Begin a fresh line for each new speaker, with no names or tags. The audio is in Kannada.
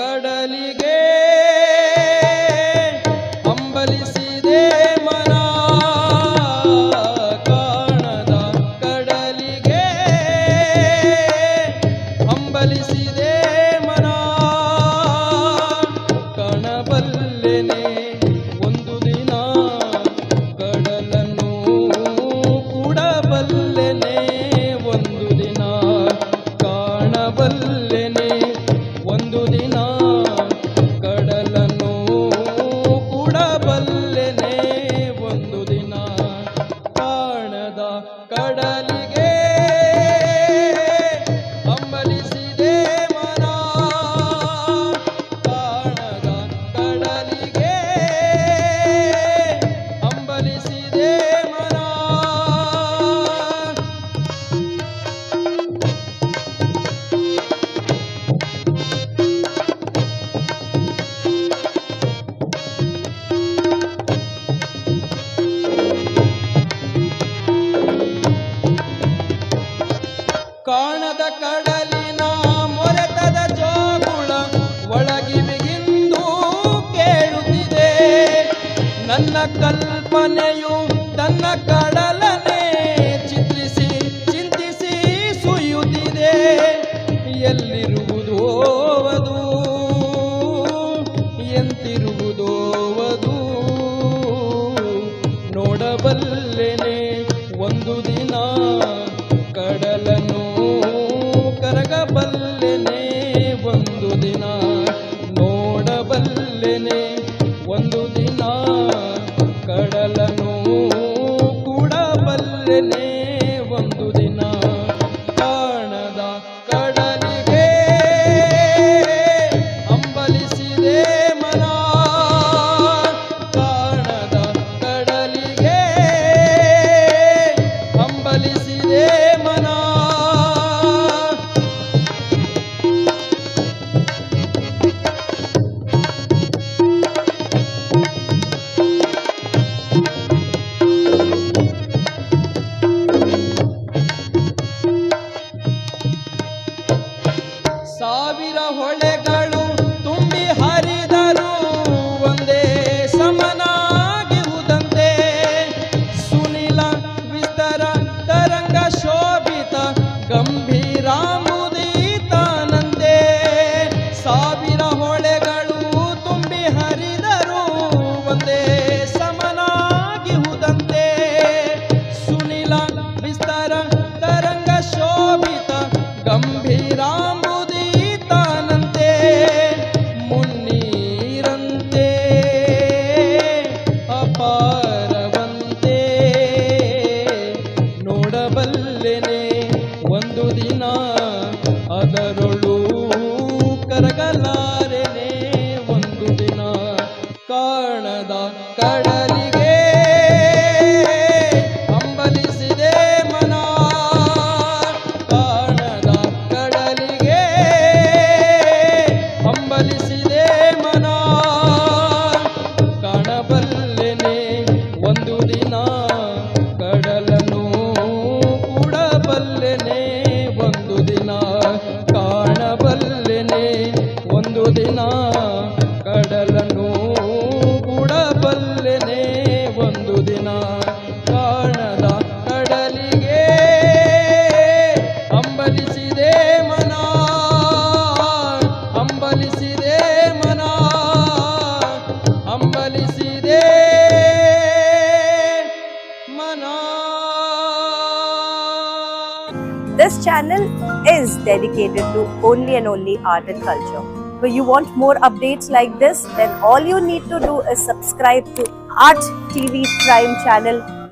ಕಡಲಿಗೆ ಅಂಬಲಿಸಿದೆ ಮನ. ಕಾಣದ ಕಡಲಿಗೆ ಅಂಬಲಿಸಿದೆ ಮನ. ಕಣಬಲ್ಲೆನೆ ಒಂದು ದಿನ ಕಡಲನ್ನು ಕೂಡಬಲ್ಲೆನೆ ಒಂದು ದಿನ ಕಾಣಬಲ್ಲೆನೆ ಕಾಣದ ಕಡಲಿನ ಮೊರೆತದ ಜೋಗುಳ ಒಳಗಿವಿಗಿಂದು ಕೇಳುತ್ತಿದೆ. ನನ್ನ ಕಲ್ಪನೆಯು ತನ್ನ ಕಡಲನೆ ಕೂಡಬಲ್ಲೆನೆ ਰਾਮੂ ಕಡಲಿಗೆ ಅಂಬಲಿಸಿದೆ ಮನ. ಕಾಣದ ಕಡಲಿಗೆ ಅಂಬಲಿಸಿದೆ ಮನ. ಕಾಣಬಲ್ಲೆನೆ ಒಂದು ದಿನ ಕಡಲನು ಕೂಡಬಲ್ಲೆನೆ ಒಂದು ದಿನ. ಕಾಣಬಲ್ಲೆನೆ ಒಂದು ದಿನ
This channel is dedicated to only and only art and culture. So you want more updates like this, then all you need to do is subscribe to Art TV Prime channel